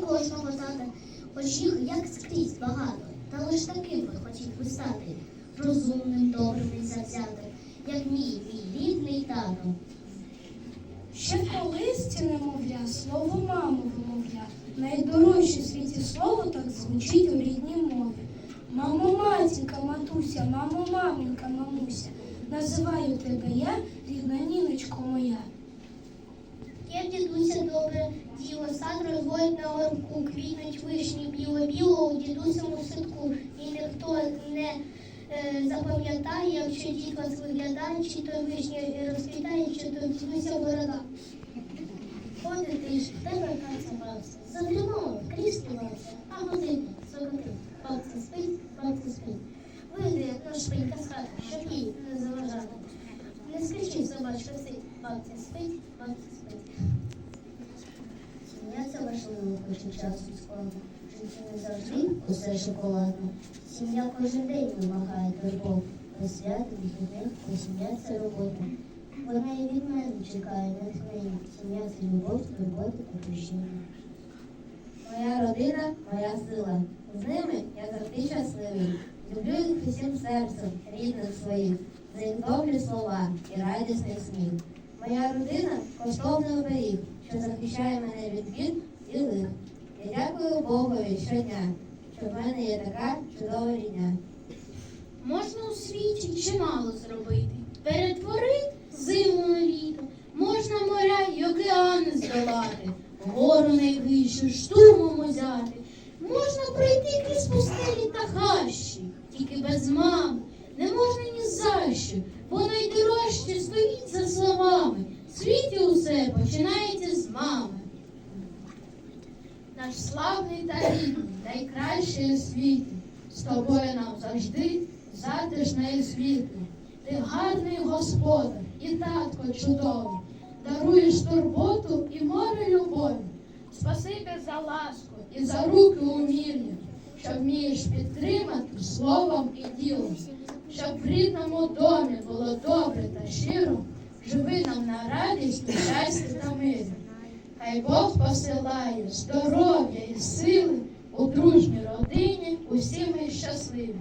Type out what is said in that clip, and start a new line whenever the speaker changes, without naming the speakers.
кожного тата, хоч їх як скрізь багато, та лиш таким би хотів би стати, розумним, добрим і завзятим, як мій, мій рідний тато.
Ще в колисці немовля, слово маму вимовля. Найдорожче в світі слово так звучить у рідній мові. Мамо, матінка, матуся, мамо, маменька, мамуся. Називаю тебе я, рідна ніночко моя.
В дідуся добре діло, сад розводить на орку, квітнуть вишні біло-біло у дідусому садку. І ніхто не е, запам'ятає, якщо дід вас виглядає, чи то вишня розквітає, чи то дідуся борода. Ходить ти ж, тебе каця бався, задрімала, в кріслі а годинник сорокив. Бабця спить, бабця спить. Вийди, як наш шпинька з хати, щоб їй не заважати. Не скричи, собачка сить, бабця спить, бабця спить. Важливо, хоч і часом складно. Житті не завжди усе шоколадно. Сім'я кожен день вимагає турбов. Свят, вихідних, бо сім'я це робота. Вона і від мене чекає натхнення. Сім'я це любов, турбота та прощення.
Моя родина, моя сила. З ними я завжди щасливий. Люблю їх усім серцем, рідних своїх, за їх добрі слова і радісний сміх. Моя родина коштовний оберіг, що захищає мене від бід і. Я дякую Богові щодня, що в мене є така чудова рідня.
Можна у світі чимало зробити. Перетворити зиму на літо, можна моря й океани здолати, гору найвищу штурмом узяти. Можна пройти крізь пустелі та хащі, тільки без мами не можна ні за що, бо найдорожче стоїть за словами. Світі усе починається. Наш славний та рідний, найкращий у світі, з тобою нам завжди затишно і світло. Ти гарний господар і татко чудовий, даруєш турботу і море любові. Спасибі за ласку і за руки умільні, що вмієш підтримати словом і ділом, щоб в рідному домі було добре та щиро, живи нам на радість, щастя та мирі. Хай Бог посилає здоров'я і сили у дружній родині, усі ми щасливі.